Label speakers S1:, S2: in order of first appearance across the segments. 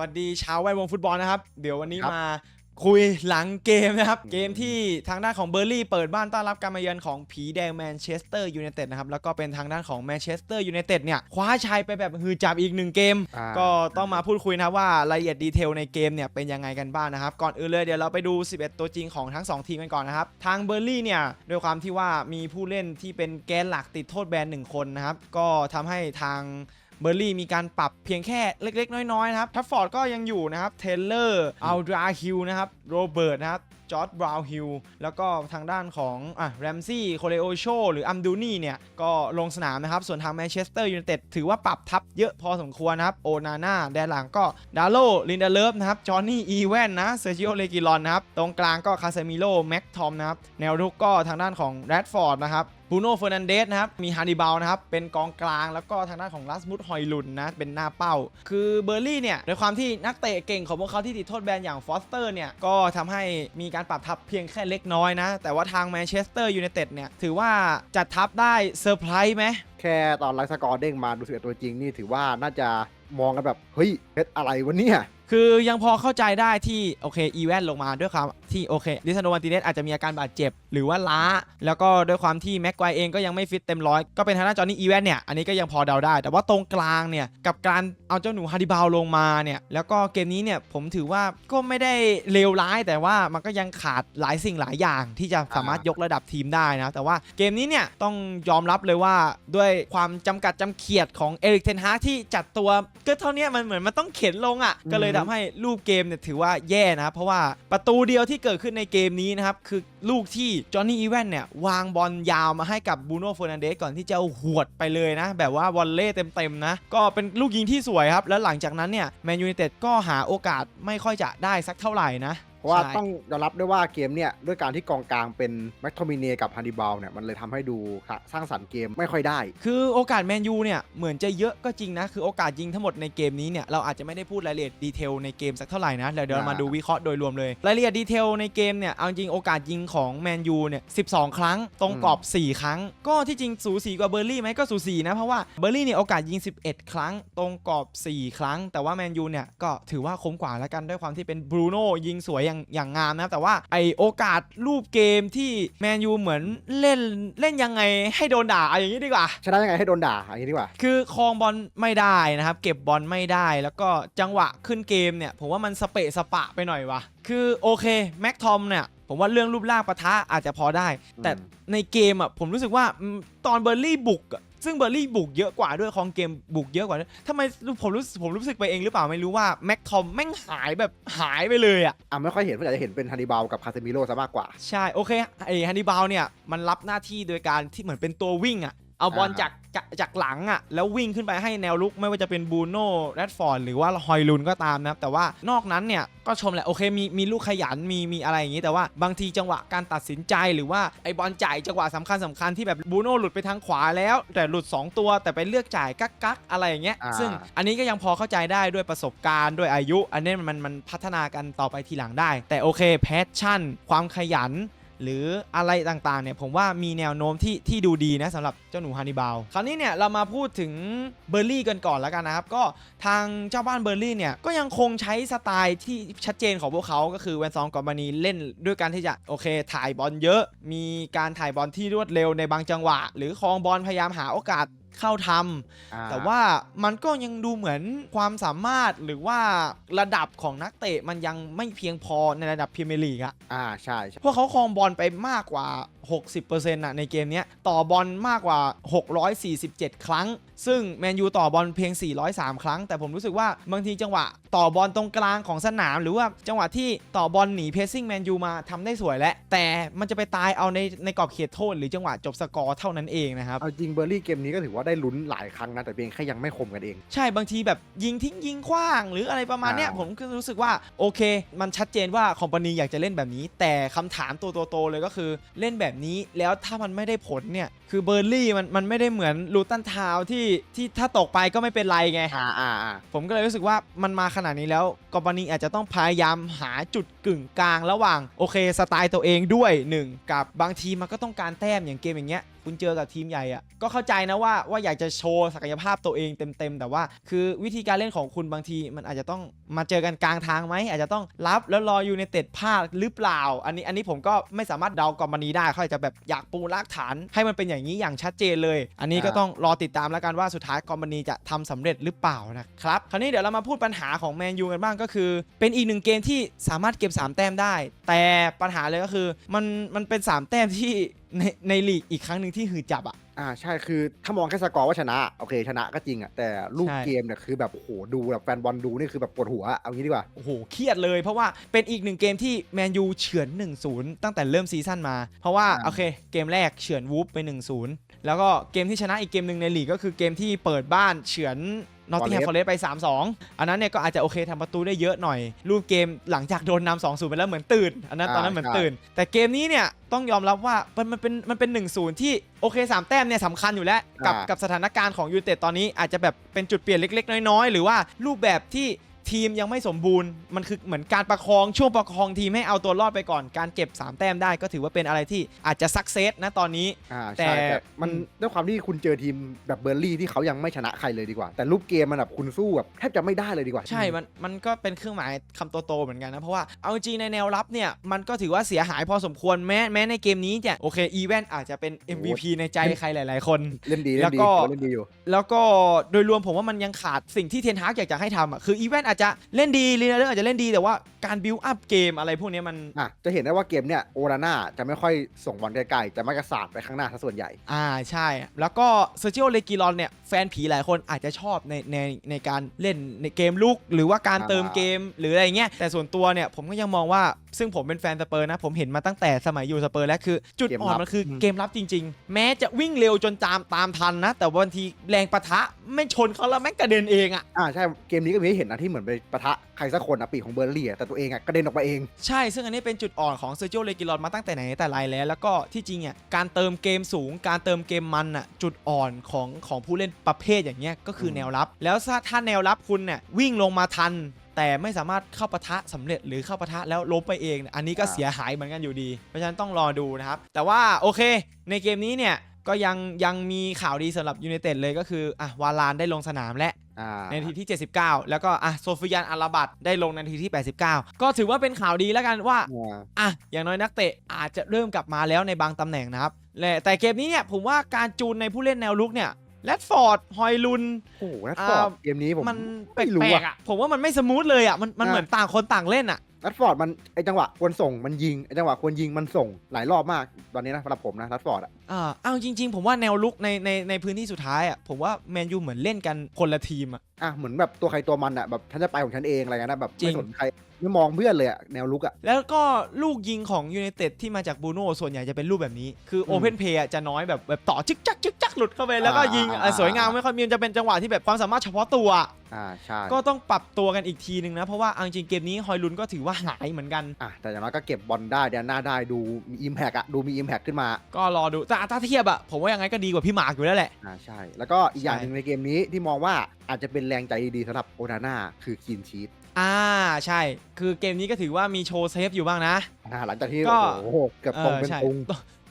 S1: วัสดีชาวแวดวงฟุตบอลนะครับ เดี๋ยววันนี้
S2: ครับ
S1: มาคุยหลังเกมนะครับ เกมที่ทางด้านของเบอร์ลี่เปิดบ้านต้อนรับการมาเยือนของผีแดงแมนเชสเตอร์ยูไนเต็ดนะครับ แล้วก็เป็นทางด้านของแมนเชสเตอร์ยูไนเต็ดเนี่ยคว้าชัยไปแบบฮือจับอีกหนึ่งเกม
S2: อ่า
S1: ก็ต้องมาพูดคุยนะครับว่ารายละเอียดดีเทลในเกมเนี่ยเป็นยังไงกันบ้างนะครับ ก่อนอื่นเลยเดี๋ยวเราไปดู 11 ตัวจริงของทั้ง 2 ทีมกันก่อนนะครับ ทางเบอร์ลี่เนี่ยด้วยความที่ว่ามีผู้เล่นที่เป็นแกนหลักติดโทษแบนหนึ่งคนนะครับก็ทำให้ทาง เบอร์ลี่มีการปรับเพียงแค่เล็ก ๆ น้อยๆนะครับทัฟฟอร์ดก็ยังอยู่นะครับเทเลอร์อัลดราฮิลนะครับโรเบิร์ตนะครับจอร์ดบราวน์ฮิลแล้วก็ทางด้านของอะแรมซี่โคเลโอโชหรืออัมดูนี่เนี่ย ก็ลงสนามนะครับ ส่วนทางแมนเชสเตอร์ยูไนเต็ดถือว่าปรับทับเยอะพอสมควรนะครับ โอนาน่าแดนหลังก็ ดาโลลินเดเลฟนะครับ จอห์นนี่อีแวนนะเซอร์จิโอเลกิลอนนะครับ ตรงกลางก็คาเซมิโลแม็กทอมนะครับ แนวรุกก็ทางด้านของแรดฟอร์ดนะครับ บูโน่เฟอร์นันเดสนะครับ มีฮานิบาลนะครับ เป็นกองกลางแล้วก็ทางด้านของลัสมุดฮอยลุนนะ เป็นหน้าเป้า คือเบอร์ลี่เนี่ยด้วยความที่นักเตะเก่งของพวกเขาที่ติดโทษแบนอย่างฟอสเตอร์เนี่ย ก็ทำให้มีการปรับทับเพียงแค่เล็กน้อยนะ แต่ว่าทางแมนเชสเตอร์ยูไนเต็ดเนี่ย ถือว่าจัดทับได้เซอร์ไพรส์ไหม
S2: แค่ตอนไลฟ์สกอร์เด้งมาดูสิบเอ็ดตัวจริงนี่ถือว่าน่าจะมองกันแบบ เฮ้ยเพชรอะไรวะเนี่ย
S1: คือยังพอเข้าใจได้ที่โอเคอีแวนลงมาด้วยความที่โอเคดิซานโนวันติเนสอาจจะมีอาการบาดเจ็บ หรือว่าล้า แล้วก็ด้วยความที่แม็กไกวเองก็ยังไม่ฟิตเต็มร้อยก็เป็นทางด้านจอห์นนี่อีแวนเนี่ย อันนี้ก็ยังพอเดาได้ แต่ว่าตรงกลางเนี่ย กับการเอาเจ้าหนูฮาริบาลลงมาเนี่ย แล้วก็เกมนี้เนี่ยผมถือว่าก็ไม่ได้เลวร้าย แต่ว่ามันก็ยังขาดหลายสิ่งหลายอย่าง ที่จะสามารถยกระดับทีมได้นะแต่ว่าเกมนี้เนี่ยต้องยอมรับเลยว่าด้วยความจำกัดจำเขียดของเอริกเทนฮากที่จัดตัวก็เท่าเนี้ยมันเหมือนมันต้องเข็นลงอะก็เลยทำให้รูปเกมเนี่ยถือว่าแย่นะครับเพราะว่าประตูเดียวที่เกิดขึ้นในเกมนี้นะครับคือลูกที่จอห์นนี่อีแวนเนี่ยวางบอลยาวมาให้กับบูโน่เฟอร์นันเดสก่อนที่จะเอาหวดไปเลยนะ แบบว่าวอลเล่เต็มๆนะ ก็เป็นลูกยิงที่สวยครับ แล้วหลังจากนั้นเนี่ยแมนยูไนเต็ดก็หาโอกาสไม่ค่อยจะได้สักเท่าไหร่นะ
S2: เพ ราะว่า
S1: ใช่
S2: ต้องยอมรับด้วยว่าเกมเนี่ยด้วยการที่กองกลางเป็นแม็กโทมิเนกับฮันนิบาลเนี่ยมันเลยทำให้ดูสร้างสรรค์เกมไม่ค่อยได้
S1: คือโอกาสแมนยูเนี่ยเหมือนจะเยอะก็จริงนะ คือโอกาสยิงทั้งหมดในเกมนี้เนี่ยเราอาจจะไม่ได้พูดรายละเอียดดีเทลในเกมสักเท่าไหร่นะเดี๋ยวเดี๋ยวเรามา
S2: อ่า
S1: ดูวิเคราะห์โดยรวมเลยรายละเอียดดีเทลในเกมเนี่ยเอาจริงโอกาสยิงของแมนยูเนี่ย12 ครั้ง ตรงกรอบ 4 ครั้ง ก็ที่จริงสูสีกว่าเบอร์ลี่ไหมก็สูสีนะเพราะว่าเบอร์ลี่เนี่ยโอกาสยิง 11 ครั้ง ตรงกรอบ 4 ครั้ง แต่ว่าแมนยูเนี่ยก็ถือว่าคุ้มกว่าแล้วกันด้วยความที่เป็นบรูโน่ยิงสวยอย่างอย่างงามนะครับแต่ว่าไอโอกาสรูปเกมที่แมนยูเหมือนเล่นเล่นยังไงให้โดนด่าเอาอย่างนี้ดีกว่า
S2: ชนะยังไงให้โดนด่าอย่างนี้ดีกว่า
S1: คือครองบอลไม่ได้นะครับ เก็บบอลไม่ได้ แล้วก็จังหวะขึ้นเกมเนี่ย ผมว่ามันสเปะสปะไปหน่อยวะคือโอเคแม็กทอมเนี่ยผมว่าเรื่องรูปร่างปะทะอาจจะพอได้ แต่
S2: อืม
S1: ในเกมอะผมรู้สึกว่าอืมตอนเบอร์ลี่บุกอะ ซึ่งเบอร์ลี่บุกเยอะกว่าด้วยครองเกมบุกเยอะกว่าด้วยทำไมผมรู้สึกผมรู้สึกไปเองหรือเปล่าไม่รู้ว่าแม็กทอมแม่งหายแบบหายไปเลยอะ
S2: อะไม่ค่อยเห็นเพราะอยากจะเห็นเป็นฮันนิบาลกับคาเซมิโลซะมากกว่า
S1: ใช่โอเคไอฮันนิบาลเนี่ยมันรับหน้าที่โดยการที่เหมือนเป็นตัววิ่งอะ่ะ เอาบอล
S2: อ่า
S1: จากจากจากหลังอะ่ะแล้ววิ่งขึ้นไปให้แนวลุกไม่ว่าจะเป็นบูโน่แรดฟอร์ดหรือว่าฮอยลุนก็ตามนะครับแต่ว่านอกนั้นเนี่ยก็ชมแหละโอเคมีมีลูกขยันมีมีอะไรอย่างนี้ แต่ว่าบางทีจังหวะการตัดสินใจหรือว่าไอบอลจ่ายจังหวะสำคัญสำคัญที่แบบบูโน่หลุดไปทางขวาแล้ว แต่หลุด 2 ตัวแต่ไปเลือกจ่ายกักกักๆอะไรอย่างเงี้ย
S2: อ่า
S1: ซึ่งอันนี้ก็ยังพอเข้าใจได้ด้วยประสบการณ์ด้วยอายุ อันนี้มันมันพัฒนากันต่อไปทีหลังได้ แต่โอเคแพชชั่น ความขยัน หรืออะไรต่างๆเนี่ยผมว่ามีแนวโน้มที่ที่ดูดีนะสำหรับเจ้าหนูฮันนิบาลคราวนี้เนี่ยเรามาพูดถึงเบอร์ลี่กันก่อนแล้วกันนะครับ ก็ทางเจ้าบ้านเบอร์ลี่เนี่ยก็ยังคงใช้สไตล์ที่ชัดเจนของพวกเขาก็คือแวนซองกอบบานีเล่นด้วยการที่จะโอเค ถ่ายบอลเยอะ มีการถ่ายบอลที่รวดเร็วในบางจังหวะ หรือคลองบอลพยายามหาโอกาส เข้าทำ
S2: อ่า
S1: แต่ว่ามันก็ยังดูเหมือนความสามารถหรือว่าระดับของนักเตะมันยังไม่เพียงพอในระดับพรีเมียร์ลีกอะ
S2: อ่าใช่ใช่
S1: พวกเขาครองบอลไปมากกว่า 60%นะในเกมเนี้ยต่อบอลมากกว่า 647 ครั้ง ซึ่งแมนยูต่อบอลเพียง 403 ครั้ง แต่ผมรู้สึกว่าบางทีจังหวะต่อบอลตรงกลางของสนาม หรือว่าจังหวะที่ต่อบอลหนีเพสซิ่งแมนยูมาทำได้สวยแล้วแต่มันจะไปตายเอาในในกรอบเขตโทษ หรือจังหวะจบสกอร์เท่านั้นเองนะครับ
S2: เอาจริงเบอร์รี่เกมนี้ก็ถือว่าได้ลุ้นหลายครั้งนะแต่เพียงแค่ยังไม่คมกันเอง
S1: ใช่บางทีแบบยิงทิ้งยิงขว้าง หรืออะไรประมาณเนี้ย
S2: อ่า
S1: ผมก็รู้สึกว่าโอเค มันชัดเจนว่าคอมพานีอยากจะเล่นแบบนี้ แต่คำถามตัวโตๆเลยก็คือเล่นแบบนี้แล้วถ้ามันไม่ได้ผลเนี่ย คือเบอร์ลี่มันมันไม่ได้เหมือนลูตันทาวน์ที่ที่ถ้าตกไปก็ไม่เป็นไรไง
S2: อ่าอ่าอ่า
S1: ผมก็เลยรู้สึกว่ามันมาขนาดนี้แล้วกอมพานีอาจจะต้องพยายามหาจุดกึ่งกลางระหว่าง โอเคสไตล์ตัวเองด้วยหนึ่งกับบางทีมันก็ต้องการแต้มอย่างเกมอย่างเงี้ย คุณเจอกับทีมใหญ่อะก็เข้าใจนะว่าว่าอยากจะโชว์ศักยภาพตัวเองเต็มๆ แต่ว่าคือวิธีการเล่นของคุณบางทีมันอาจจะต้องมาเจอกันกลางทางไหมอาจจะต้องรับแล้วรออยู่ในเต็ดพลาดหรือเปล่า อันนี้อันนี้ผมก็ไม่สามารถเดากรมณีได้เขาอาจจะแบบอยากปูรากฐาน ให้มันเป็นอย่างนี้อย่างชัดเจนเลย อันนี้ก็ต้องรอติดตามแล้วกันว่าสุดท้ายกรมณีจะทำสำเร็จหรือเปล่านะครับคราวนี้เดี๋ยวเรามาพูดปัญหาของแมนยูกันบ้างก็คือ เป็นอีกหนึ่งเกมที่สามารถเก็บ 3 แต้มได้ แต่ปัญหาเลยก็คือมันมันเป็น 3 แต้มที่ ในในลีกอีกครั้งหนึ่งที่หือจับอะ
S2: อ่าใช่คือถ้ามองแค่สกอร์ว่าชนะ โอเค ชนะก็จริงอะแต่ลูก
S1: ใช่
S2: เกมเนี่ยคือแบบโอ้โหดูแบบแฟนบอลดูนี่คือแบบปวดหัวอะเอางี้ดีกว่า
S1: โอ้โห เครียดเลยเพราะว่าเป็นอีกหนึ่งเกมที่แมนยูเฉือน 1-0 ตั้งแต่เริ่มซีซั่นมา เพราะว่า
S2: อ่า
S1: โอเค เกมแรกเฉือนวูฟไป 1-0 แล้วก็เกมที่ชนะอีกเกมหนึ่งในลีกก็คือเกมที่เปิดบ้านเฉือน นอตติงแฮมฟอ
S2: Forest
S1: เรสต์ไป 3-2 อันนั้นเนี่ยก็อาจจะโอเคทำประตูได้เยอะหน่อย รูปเกมหลังจากโดนนำ2-0ไปแล้วเหมือนตื่น อันนั้นตอนนั้นเหมือนตื่น แต่เกมนี้เนี่ยต้องยอมรับว่ามันมันเป็นมันเป็น1-0 ที่โอเค 3 แต้มเนี่ยสำคัญอยู่แล้วกับ
S2: อ่า
S1: กับสถานการณ์ของยูไนเต็ดตอนนี้อาจจะแบบเป็นจุดเปลี่ยนเล็ก ๆ น้อยๆ หรือว่ารูปแบบที่ ทีมยังไม่สมบูรณ์มันคือเหมือนการประคองช่วงประคองทีมให้เอาตัวรอดไปก่อนการเก็บ 3 แต้มได้ก็ถือว่าเป็นอะไรที่อาจจะสักเซสนะตอนนี้
S2: อ่า
S1: แต่
S2: ใช่แต่มัน
S1: อืม
S2: ด้วยความที่คุณเจอทีมแบบเบอร์ลี่ที่เขายังไม่ชนะใครเลยดีกว่า แต่รูปเกมมันแบบคุณสู้แบบแทบจะไม่ได้เลยดีกว่า
S1: ใช่ มัน มันก็เป็นเครื่องหมายคำโตๆเหมือนกันนะ เพราะว่า เอาจริงในแนวรับเนี่ย มันก็ถือว่าเสียหายพอสมควร แม้ แม้ในเกมนี้จะโอเค อีเวนอาจจะเป็น MVP ในใจใครหลายๆคน
S2: เล่นดี
S1: แล้
S2: เล่
S1: วน
S2: ดี
S1: ก็
S2: เล่นดีอยู่
S1: แล้วก็โดยรวมผมว่ามันยังขาดสิ่งที่เทนฮากอยากจะให้ทำอะ คืออีเวนอาจจะเล่นดีลีนาเดอร์อาจจะเล่นดีแต่ว่าการบิวอัพเกมอะไรพวกเนี้ยมัน
S2: อะจะเห็นได้ว่าเกมเนี่ยโอราน่าจะไม่ค่อยส่งบอลไกลๆจะมักจะสาดไปข้างหน้าซะส่วนใหญ่
S1: อ่าใช่ แล้วก็เซอร์จิโอเลกิรอนเนี่ยแฟนผีหลายคนอาจจะชอบในในในการเล่นในเกมลุกหรือว่าการ
S2: อ่า
S1: เติมเกมหรืออะไรเงี้ยแต่ส่วนตัวเนี่ยผมก็ยังมองว่าซึ่งผมเป็นแฟนสเปอร์นะ ผมเห็นมาตั้งแต่สมัยอยู่สเปอร์แล้วคือ จุดอ่อนมันคือเกมรับจริง ๆ แม้จะวิ่งเร็วจนตามตามทันนะ แต่บางทีแรงปะทะไม่ชนเขาแล้วแม่งกระเด็นเองอะ
S2: อ่าใช่เกมนี้ก็มีให้เห็นนะที่เหมือนไปปะทะใครสักคนอะปีกของเบอร์ลี่อะแต่ตัวเองอะกระเด็นออกมาเอง
S1: ใช่ ซึ่งอันนี้เป็นจุดอ่อนของเซอร์ i ิโอเลกิรอนมาตั้งแต่ไหนแต่ไรแล้ว แล้วก็ที่จริงอะการเติมเกมสูง การเติมเกมมันอะจุดอ่อนของของผู้เล่นประเภทอย่างเงี้ยก็คืออ
S2: ม
S1: แนวรับ แล้วถ้าถ้าแนวรับคุณเนี่ยวิ่งลงมาทัน แต่ไม่สามารถเข้าปะทะสำเร็จหรือเข้าปะทะแล้วล้มไปเองเนี่ยอันนี้ก็เสียหายเหมือนกันอยู่ดี เพราะฉะนั้นต้องรอดูนะครับ แต่ว่าโอเค ในเกมนี้เนี่ยก็ยังยังมีข่าวดีสำหรับยู i นเต็ดเลยก็คืออะวาลานได้ลงสนามและ
S2: อ่า
S1: ในนาทีที่ 79 แล้วก็อะโซฟิยันอาราบัตได้ลงในนาทีที่ 89 ก็ถือว่าเป็นข่าวดีแล้วกันว่า
S2: อ่า
S1: อะอย่างน้อยนักเตะอาจจะเริ่มกลับมาแล้วในบางตำแหน่งนะครับและแต่เกมนี้เนี่ยผมว่าการจูนในผู้เล่นแนวลุกเนี่ยแรดฟอร์ดฮอยลุน
S2: โอ้โหนัดฟอร์ด
S1: อ่า
S2: เกมนี้ผม
S1: มันแป
S2: ไม่รู้
S1: ลก
S2: อะ
S1: ๆอะผมว่ามันไม่สมูทเลยอะมันมัน
S2: อะ
S1: เหมือนต่างคนต่างเล่นอะ
S2: นัดฟอร์ดมันไอจังหวะควรส่งมันยิงไอจังหวะควรยิงมันส่งหลายรอบมากตอนนี้นะสำหรับผมนะนัดฟอร์ดอะ
S1: อ่าเอาจริง ๆ ผมว่าแนวลุกในในในพื้นที่สุดท้ายอะผมว่าแมนยูเหมือนเล่นกันคนละทีมอะ
S2: อะเหมือนแบบตัวใครตัวมันอะแบบฉันจะไปของฉันเองอะไรเงี้ยนะแบบ
S1: จริ
S2: ไม่
S1: ง
S2: สนใครไม่มองเพื่อนเลยอะแนวลุกอะ
S1: แล้วก็ลูกยิงของยู i นเต็ดที่มาจากบูโน่ส่วนใหญ่จะเป็นรูปแบบนี้ คือโอเพนเพย์จะน้อยแบบแบบต่อจึกจักจึกจักหลุดเข้าไปแล้วก็ยิงอะสวยงามไม่ค่อยมีมันจะเป็นจังหวะที่แบบความสามารถเฉพาะตัว
S2: อ่าใช่
S1: ก็ต้องปรับตัวกันอีกทีหนึ่งนะ เพราะว่าเอาจริงๆเกมนี้ฮอยลุนก็ถือว่าหายเหมือนกัน
S2: อะแต่อย่างน้อยก็เก็บบอลได้เดียนหน้าได้ดูมีอิมแพกอะดูมีอิมแพกขึ้นมา
S1: ก็รอดูแต่ถ้าเทียบอะผมว่ายังไงก็ดีกว่าพี่หมากอยู่แล้วแหละ
S2: อ่าใช่ แล้วก็อีกอย่าง
S1: ใช่
S2: หนึ่งในเกมนี้ที่มองว่าอาจจะเป็นแรงใจดีสำหรับโอนาน่าคือคีนชีต
S1: อ่าใช่ คือเกมนี้ก็ถือว่ามีโชว์เซฟอยู่บ้างนะ
S2: อ่าหลังจากที่
S1: ก็
S2: โอ้โหเกือบตรงเป็น
S1: ใช่
S2: ตุง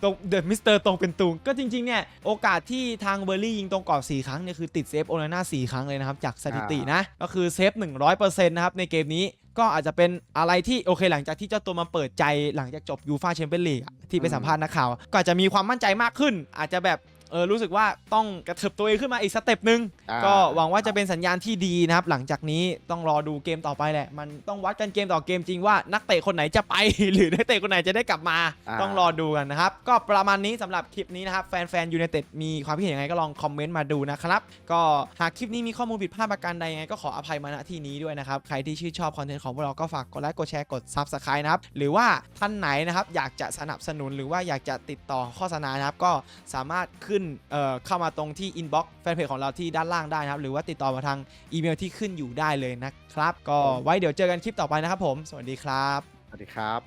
S1: ตรงเดอะมิสเตอร์ตรงเป็นตุง ก็จริงๆเนี่ย โอกาสที่ทางเบอร์รี่ยิงตรงกรอบ4ครั้งเนี่ยคือติดเซฟโอนาน่า4ครั้งเลยนะครับ จากสถิตินะ ก็คือเซฟ 100%นะครับ ในเกมนี้ก็อาจจะเป็นอะไรที่โอเค หลังจากที่เจ้าตัวมาเปิดใจหลังจากจบยูฟาแชมเปี้ยนลีกที่ไปสัมภาษณ์นักข่าว ก็อาจจะมีความมั่นใจมากขึ้น อาจจะแบบ เออรู้สึกว่าต้องกระเถิบตัวเองขึ้นมาอีกสเต็ปหนึ่ง
S2: อ่า
S1: ก็หวังว่าจะเป็นสัญญาณที่ดีนะครับ หลังจากนี้ต้องรอดูเกมต่อไปแหละ มันต้องวัดกันเกมต่อเกมจริงว่านักเตะคนไหนจะไป หรือนักเตะคนไหนจะได้กลับมา
S2: อ่า
S1: ต้องรอดูกันนะครับ ก็ประมาณนี้สำหรับคลิปนี้นะครับ แฟนๆยู i นเต็ดมีความคิดเห็นยังไงก็ลองคอมเมนต์มาดูนะครับ ก็หากคลิปนี้มีข้อมูลผิดพลาดประการใดยังไงก็ขออภัยมาณที่นี้ด้วยนะครับ ใครที่ชื่นชอบคอนเทนต์ของพวกเราก็ฝากกดไลค์กดแชร์กด Subscribe นะครับ หรือว่าท่านไหนนะครับอยากจะสนับสนุนหรือว่าอยากจะติดต่อโฆษณานะครับก็สามารถขึ้นเอ่อเข้ามาตรงที่ inbox แฟนเพจของเราที่ด้านล่างได้นะครับ หรือว่าติดต่อมาทางอีเมลที่ขึ้นอยู่ได้เลยนะครับ ก็ไว้เดี๋ยวเจอกันคลิปต่อไปนะครับผม สวัสดีครับ
S2: สวัสดีครับ